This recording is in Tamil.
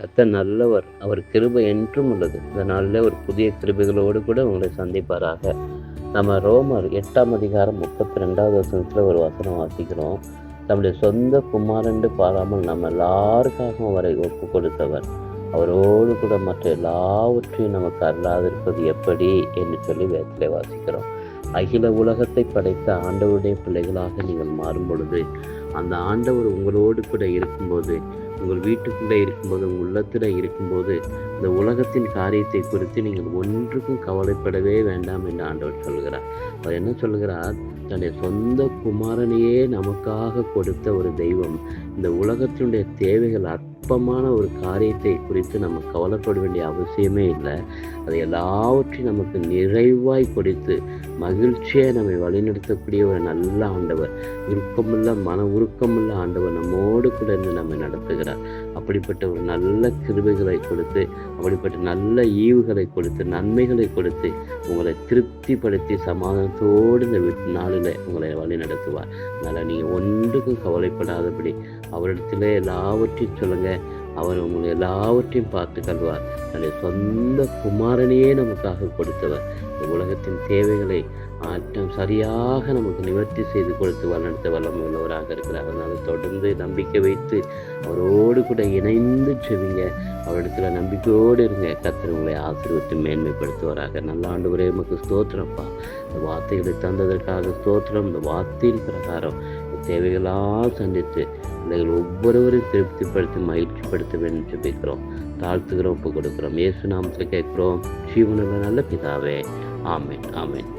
கத்த நல்லவர் அவர் கிருபை என்றும் உள்ளது. இந்த நாளில் ஒரு புதிய கிருபைகளோடு கூட உங்களை சந்திப்பாராக. நம்ம ரோமர் எட்டாம் அதிகாரம் முப்பத்தி ரெண்டாவது வசனத்தில் ஒரு வசனம் வாசிக்கிறோம். நம்முடைய சொந்த குமாரண்டு பாராமல் நம்ம எல்லாருக்காகவும் அவரை ஒப்பு கொடுத்தவர் அவரோடு கூட மற்ற எல்லாவற்றையும் நமக்கு அல்லாதிருப்பது எப்படி என்று சொல்லி வேதத்திலே வாசிக்கிறோம். அகில உலகத்தை படைத்த ஆண்டவருடைய பிள்ளைகளாக நீங்கள் மாறும் பொழுது அந்த ஆண்டவர் உங்களோடு கூட இருக்கும்போது உங்கள் வீட்டுக்குள்ளே இருக்கும்போது உங்கள் உள்ளத்தில் இருக்கும்போது இந்த உலகத்தின் காரியத்தை குறித்து நீங்கள் ஒன்றுக்கும் கவலைப்படவே வேண்டாம் என்று ஆண்டவர் சொல்கிறார் அவர் என்ன சொல்கிறார் தன்னுடைய சொந்த குமாரனையே நமக்காக கொடுத்த ஒரு தெய்வம். இந்த உலகத்தினுடைய தேவைகள் அற்பமான ஒரு காரியத்தை குறித்து நம்ம கவலைப்பட வேண்டிய அவசியமே இல்லை. அது எல்லாவற்றையும் நமக்கு நிறைவாய் கொடுத்து மகிழ்ச்சியை நம்மை வழிநடத்தக்கூடிய ஒரு நல்ல ஆண்டவர் உருக்கமுள்ள மன உருக்கமுள்ள ஆண்டவர் நம்மோடு கூட இருந்து நம்மை நடத்துகிறார். அப்படிப்பட்ட ஒரு நல்ல கிருபைகளை கொடுத்து அப்படிப்பட்ட நல்ல ஈவுகளை கொடுத்து நன்மைகளை கொடுத்து உங்களை திருப்திப்படுத்தி சமாதானத்தோடு இந்த வீட்டு நாளில் உங்களை வழி நடத்துவார். அதனால் நீங்கள் ஒன்றுக்கும் கவலைப்படாதபடி அவரிடத்துல எல்லாவற்றையும் சொல்லுங்கள் அவர் உங்களை எல்லாவற்றையும் பார்த்து கொள்வார் தன்னுடைய சொந்த குமாரனையே நமக்காக கொடுத்தவர். இந்த உலகத்தின் தேவைகளை ஆற்றம் சரியாக நமக்கு நிவர்த்தி செய்து கொடுத்து வழிநடத்த வல்லம் உள்ளவராக இருக்கிறார். அதனால் தொடர்ந்து நம்பிக்கை வைத்து அவரோடு கூட இணைந்து செவிங்க. அவரிடத்துல நம்பிக்கையோடு இருங்க. கத்தர் உங்களை ஆசீர்வத்தை மேன்மைப்படுத்துவாராக. நல்ல ஆண்டு ஒரே நமக்கு ஸ்தோத்திரம்ப்பா இந்த வார்த்தைகளை தந்ததற்காக ஸ்தோத்திரம். இந்த வார்த்தையின் பிரகாரம் தேவைகளாக சந்தித்து பிள்ளைகள் ஒவ்வொருவரையும் திருப்திப்படுத்தி மகிழ்ச்சிப்படுத்த வேண்டும் ஜெபிக்கிறோம் தாழ்த்துகிறோம் ஒப்பு கொடுக்குறோம் இயேசு நாமத்தை கேட்குறோம். ஜீவனில் நல்ல பிதாவே. ஆமேன் ஆமேன்.